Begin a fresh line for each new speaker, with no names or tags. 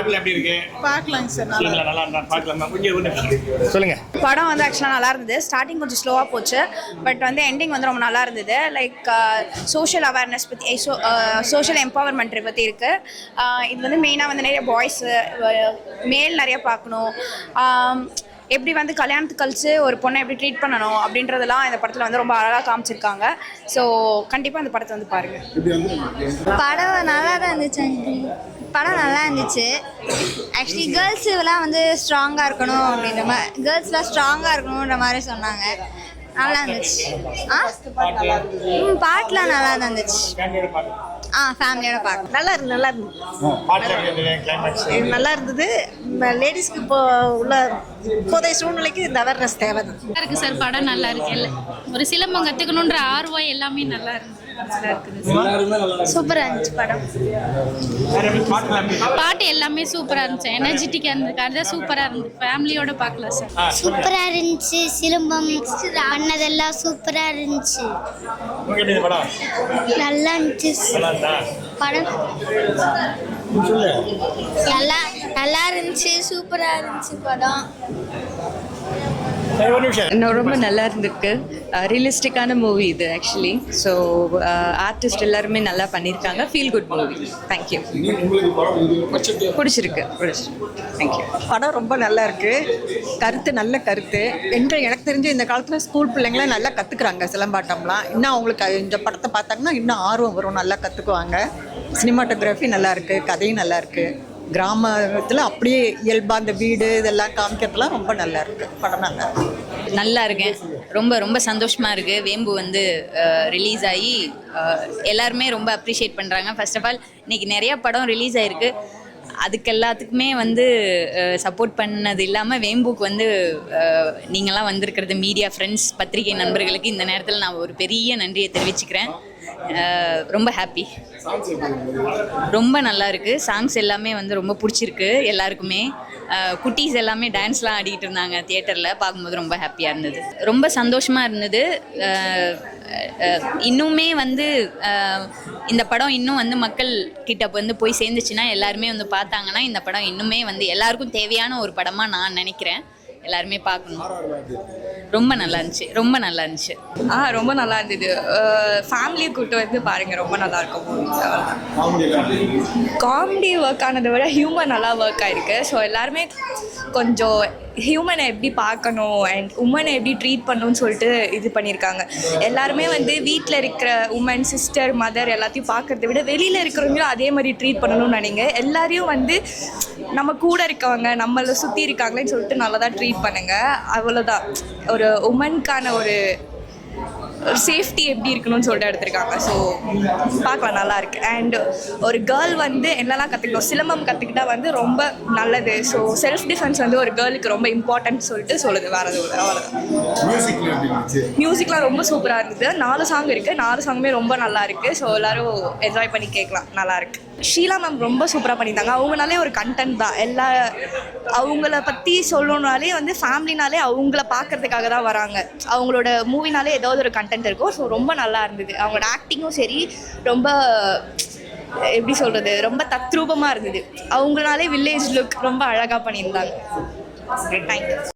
பாட்டுல எப்படி இருக்கு?
பார்க்கலாங்க சார் நல்லா
நல்லா இருந்தா பார்க்கலாமா? கொஞ்சம் ஒன்று சொல்லுங்க.
படம் வந்து ஆக்சுவலாக நல்லா இருந்தது. ஸ்டார்டிங் கொஞ்சம் ஸ்லோவாக போச்சு. பட் வந்து எண்டிங் வந்து ரொம்ப நல்லா இருந்தது. லைக் சோஷியல் அவேர்னஸ் பற்றி சோஷியல் எம்பவர்மெண்ட் பற்றி இருக்குது இது வந்து மெயினாக வந்து நிறைய பாய்ஸு மேல் நிறைய பார்க்கணும். ஆம், எப்படி வந்து கல்யாணத்துக்கு கழிச்சு ஒரு பொண்ணை எப்படி ட்ரீட் பண்ணணும் அப்படின்றதெல்லாம் இந்த படத்தில் வந்து ரொம்ப அழகாக காமிச்சிருக்காங்க. ஸோ கண்டிப்பாக இந்த படத்தை வந்து பாருங்கள்
படம் நல்லா தான் இருந்துச்சு. படம் நல்லா இருந்துச்சு. ஆக்சுவலி கேர்ள்ஸுலாம் வந்து ஸ்ட்ராங்காக இருக்கணும் அப்படின்ற மாதிரி கேர்ள்ஸ்லாம் ஸ்ட்ராங்காக இருக்கணுன்ற மாதிரி சொன்னாங்க. நல்லா இருந்துச்சு. ஆ? ம் பாட்டுலாம் நல்லா தான் இருந்துச்சு. ஆ ஃபேமிலியோட பார்க்க
நல்லா இருக்கு நல்லா இருந்து.
எப்படி இருந்தது?
நல்லா இருந்தது. லேடிஸ்க்கு இப்போ உள்ள இப்போதைய சூழ்நிலைக்கு இந்த அவேர்னஸ் தேவை தான்
நல்லா இருக்கு சார் படம் நல்லா இருக்கு. எல்லாம் ஒரு சிலம்பம் கத்துக்கணுன்ற ஆர்வம் எல்லாமே நல்லா இருக்கு நல்லா இருக்குது
சூப்பராக இருந்துச்சு படம்.
பாட்டு எல்லாமே சூப்பரா இருந்துச்சு. எனர்ஜெட்டிக்கா இருந்தது கதை சூப்பரா இருந்தது ஃபேமிலியோட பார்க்கலாம் சார்.
சூப்பராக இருந்துச்சு. சிலம்பம் பண்ணதெல்லாம் சூப்பராக இருந்துச்சு. நல்லா இருந்துச்சு. படம். நல்லா நல்லா இருந்துச்சு. சூப்பராக இருந்துச்சு படம்.
இன்னும் ரொம்ப நல்லா இருந்திருக்கு. ரியலிஸ்டிக்கான மூவி இது ஆக்சுவலி ஸோ ஆர்டிஸ்ட் எல்லாருமே நல்லா பண்ணியிருக்காங்க ஃபீல் குட் மூவி தேங்க்யூ பிடிச்சிருக்கு. பிடிச்சிருக்கு தேங்க்யூ
படம் ரொம்ப நல்லா இருக்கு. கருத்து நல்ல கருத்து. என்று எனக்கு தெரிஞ்சு இந்த காலத்தில் ஸ்கூல் பிள்ளைங்களாம் நல்லா கற்றுக்குறாங்க சிலம்பாட்டம்லாம். இன்னும் அவங்களுக்கு இந்த படத்தை பார்த்தாங்கன்னா இன்னும் ஆர்வம் வரும். நல்லா கற்றுக்குவாங்க சினிமாட்டோகிராஃபி நல்லா இருக்கு. கதையும் நல்லா இருக்கு. கிராமத்தில் அப்படியே இயல்பாக அந்த வீடு இதெல்லாம் காமிக்கிறதுலாம் ரொம்ப நல்லா இருக்கு. படம் நல்லா இருக்கு.
நல்லா இருக்கேன். ரொம்ப ரொம்ப சந்தோஷமாக இருக்குது வேம்பு வந்து ரிலீஸ் ஆகி எல்லாருமே ரொம்ப அப்ரிஷியேட் பண்ணுறாங்க ஃபர்ஸ்ட் ஆஃப் ஆல் இன்னைக்கு நிறைய படம் ரிலீஸ் ஆயிருக்கு. அதுக்கு எல்லாத்துக்குமே வந்து சப்போர்ட் பண்ணது இல்லாமல் வேம்புக்கு வந்து நீங்களாம் வந்திருக்கிறது மீடியா ஃப்ரெண்ட்ஸ் பத்திரிகை நண்பர்களுக்கு இந்த நேரத்தில் நான் ஒரு பெரிய நன்றியை தெரிவிச்சுக்கிறேன். ரொம்ப ஹாப்பி ரொம்ப நல்லா இருக்கு. சாங்ஸ் எல்லாமே வந்து ரொம்ப பிடிச்சிருக்கு எல்லாருக்குமே. குட்டீஸ் எல்லாமே டான்ஸ்லாம் ஆடிக்கிட்டு இருந்தாங்க தியேட்டரில் பார்க்கும்போது ரொம்ப ஹாப்பியாக இருந்தது. ரொம்ப சந்தோஷமாக இருந்தது. இன்னுமே வந்து இந்த படம் இன்னும் வந்து மக்கள் கிட்ட வந்து போய் சேர்ந்துச்சுன்னா எல்லாருமே வந்து பார்த்தாங்கன்னா இந்த படம் இன்னுமே வந்து எல்லாருக்கும் தேவையான ஒரு படமாக நான் நினைக்கிறேன். எல்லாருமே பார்க்கணும். ரொம்ப நல்லா இருந்துச்சு ரொம்ப நல்லா இருந்துச்சு.
ஆ ரொம்ப நல்லா இருந்தது. ஃபேமிலியை கூட்டு வந்து பாருங்க ரொம்ப நல்லா இருக்கும் காமெடி ஒர்க் ஆனதை விட ஹியூமர் நல்லா ஒர்க் ஆயிருக்கு. ஸோ எல்லாருமே கொஞ்சம் ஹியூமனை எப்படி பார்க்கணும் அண்ட் உமனை எப்படி ட்ரீட் பண்ணணும்னு சொல்லிட்டு இது பண்ணியிருக்காங்க. எல்லாருமே வந்து வீட்டில் இருக்கிற உமன் சிஸ்டர் மதர் எல்லாத்தையும் பார்க்கறத விட வெளியில் இருக்கிறவங்களும் அதே மாதிரி ட்ரீட் பண்ணணும்னு நினைங்க. எல்லாரையும் வந்து நம்ம கூட இருக்கவங்க நம்மளை சுற்றி இருக்காங்களேன்னு சொல்லிட்டு நல்லா தான் ட்ரீட் பண்ணுங்கள் அவ்வளோதான் ஒரு உமனுக்கான ஒரு சேஃப்டி எப்படி இருக்கணும்னு சொல்லிட்டு எடுத்திருக்காங்க. ஸோ பார்க்கலாம் நல்லா இருக்கு. அண்ட் ஒரு கேர்ள் வந்து என்னெல்லாம் கற்றுக்கணும் சிலம்பம் கற்றுக்கிட்டா வந்து ரொம்ப நல்லது. ஸோ செல்ஃப் டிஃபென்ஸ் வந்து ஒரு கேர்ளுக்கு ரொம்ப இம்பார்ட்டன்ட் சொல்லிட்டு சொல்லுது. வேறு எதுவும் அவ்வளோதான் மியூசிக்லாம் ரொம்ப சூப்பராக இருந்தது. நாலு சாங் இருக்குது நாலு சாங்குமே ரொம்ப நல்லா இருக்குது ஸோ எல்லாரும் என்ஜாய் பண்ணி கேட்கலாம் நல்லா இருக்கு. ஷீலா மேம் ரொம்ப சூப்பராக பண்ணியிருந்தாங்க. அவங்கனாலே ஒரு கண்டென்ட் தான். எல்லா அவங்கள பற்றி சொல்லணுனாலே வந்து ஃபேமிலினாலே அவங்கள பார்க்கறதுக்காக தான் வராங்க. அவங்களோட மூவினாலே ஏதாவது ஒரு கண்டென்ட் இருக்கும். ஸோ ரொம்ப நல்லா இருந்தது. அவங்களோட ஆக்டிங்கும் சரி ரொம்ப எப்படி சொல்கிறது ரொம்ப தத்ரூபமாக இருந்தது. அவங்களாலே வில்லேஜ் லுக் ரொம்ப அழகாக பண்ணியிருந்தாங்க. தேங்க்யூ